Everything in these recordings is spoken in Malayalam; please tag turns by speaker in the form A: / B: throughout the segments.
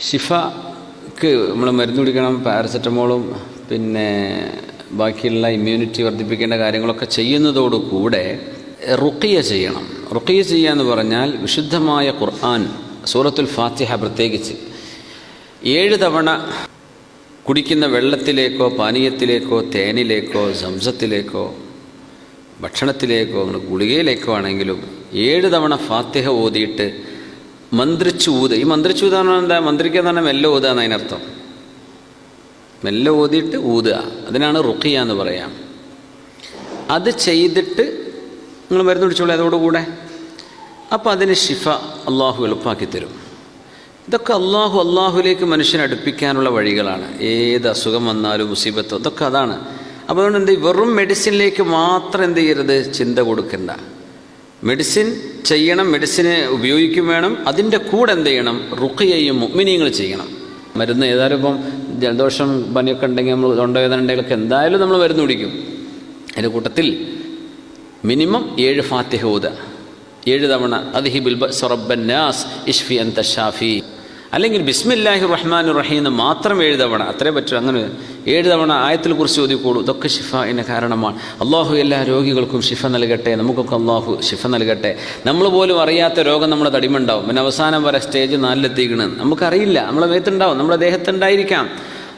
A: ഷിഫക്ക് നമ്മൾ മരുന്ന് കുടിക്കണം പാരസെറ്റമോളും പിന്നെ ബാക്കിയുള്ള ഇമ്മ്യൂണിറ്റി വർദ്ധിപ്പിക്കേണ്ട കാര്യങ്ങളൊക്കെ ചെയ്യുന്നതോടുകൂടെ റുക്കിയ ചെയ്യണം. റുക്കിയ ചെയ്യുക എന്ന് പറഞ്ഞാൽ വിശുദ്ധമായ ഖുർആൻ സൂറത്തുൽ ഫാത്തിഹ പ്രത്യേകിച്ച്. ഏഴ് തവണ കുടിക്കുന്ന വെള്ളത്തിലേക്കോ പാനീയത്തിലേക്കോ തേനിലേക്കോ സംസത്തിലേക്കോ ഭക്ഷണത്തിലേക്കോ അങ്ങനെ ഗുളികയിലേക്കോ ആണെങ്കിലും ഏഴ് തവണ ഫാത്തിഹ ഓതിയിട്ട് മന്ത്രിച്ച് ഊത് ഈ മന്ത്രിച്ച് ഊതാന്ന് പറഞ്ഞാൽ എന്താ? മന്ത്രിക്കുക എന്ന് പറഞ്ഞാൽ മെല്ലെ ഊതുക എന്ന് അതിനർത്ഥം. മെല്ലെ ഊതിയിട്ട് ഊതുക. അതിനാണ് റുഖിയ എന്ന് പറയാം. അത് ചെയ്തിട്ട് നിങ്ങൾ മരുന്ന് പിടിച്ചോളൂ അതോടുകൂടെ. അപ്പോൾ അതിന് ഷിഫ അള്ളാഹു എളുപ്പാക്കി തരും. ഇതൊക്കെ അള്ളാഹു അള്ളാഹുലേക്ക് മനുഷ്യനെ അടുപ്പിക്കാനുള്ള വഴികളാണ്. ഏത് അസുഖം വന്നാലും മുസീബത്തോ ഇതൊക്കെ അതാണ്. അപ്പോൾ അതുകൊണ്ട് എന്ത്? വെറും മെഡിസിനിലേക്ക് മാത്രം എന്ത് ചെയ്യരുത്? ചിന്ത കൊടുക്കണ്ട. മെഡിസിൻ ചെയ്യണം മെഡിസിന് ഉപയോഗിക്കും വേണം. അതിന്റെ കൂടെ എന്ത് ചെയ്യണം? റുക്കയെയും മുഗ്മിനിയങ്ങൾ ചെയ്യണം. മരുന്ന് ഏതായാലും ഇപ്പം ജലദോഷം പനിയൊക്കെ ഉണ്ടെങ്കിൽ നമ്മൾ തൊണ്ടവേദന ഉണ്ടെങ്കിലൊക്കെ എന്തായാലും നമ്മൾ മരുന്ന് കുടിക്കും. അതിന്റെ കൂട്ടത്തിൽ മിനിമം ഏഴ് ഫാത്തിഹ ഏഴ് തവണ അദ്ഹിബിൽ സൊറബൻ നാസ് ഇഷ്ഫി അന്ത ഷാഫി. അല്ലെങ്കിൽ ബിസ്മില്ലാഹി റഹ്മാൻ റഹീം എന്ന് മാത്രം ഏഴ് തവണ അത്രേ പറ്റൂ. അങ്ങനെ ഏഴ് തവണ ആയത്തിൽ കുറിച്ച് ഓതിക്കോളൂ ഇതൊക്കെ ഷിഫ എന്ന കാരണമാണ്. അള്ളാഹു എല്ലാ രോഗികൾക്കും ഷിഫ നൽകട്ടെ. നമുക്കൊക്കെ അള്ളാഹു ഷിഫ നൽകട്ടെ. നമ്മൾ പോലും അറിയാത്ത രോഗം നമ്മുടെ തടിമുണ്ടാവും പിന്നെ അവസാനം വരെ സ്റ്റേജ് നാലിലെത്തിക്കണ്. നമുക്കറിയില്ല. നമ്മളെ മേത്തുണ്ടാവും. നമ്മുടെ ദേഹത്തുണ്ടായിരിക്കാം.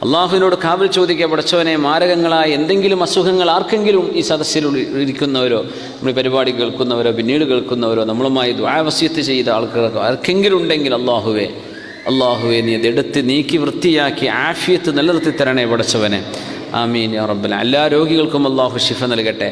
A: അള്ളാഹുവിനോട് കാവൽ ചോദിക്കുക പഠിച്ചവനെ മാരകങ്ങളായ എന്തെങ്കിലും അസുഖങ്ങൾ ആർക്കെങ്കിലും ഈ സദസ്സിൽ ഇരിക്കുന്നവരോ നമ്മൾ പരിപാടി കേൾക്കുന്നവരോ പിന്നീട് കേൾക്കുന്നവരോ നമ്മളുമായി ദ്വാവസ്യത്ത് ചെയ്ത ആൾക്കാർക്കോ ആർക്കെങ്കിലും ഉണ്ടെങ്കിൽ അള്ളാഹുവെ അള്ളാഹുവെ നീ അതെടുത്ത് നീക്കി വൃത്തിയാക്കി ആഫിയത്ത് നിലനിർത്തി തരണേ പടച്ചവനെ. ആമീൻ റബ്ബല എല്ലാ രോഗികൾക്കും അള്ളാഹു ഷിഫ നൽകട്ടെ.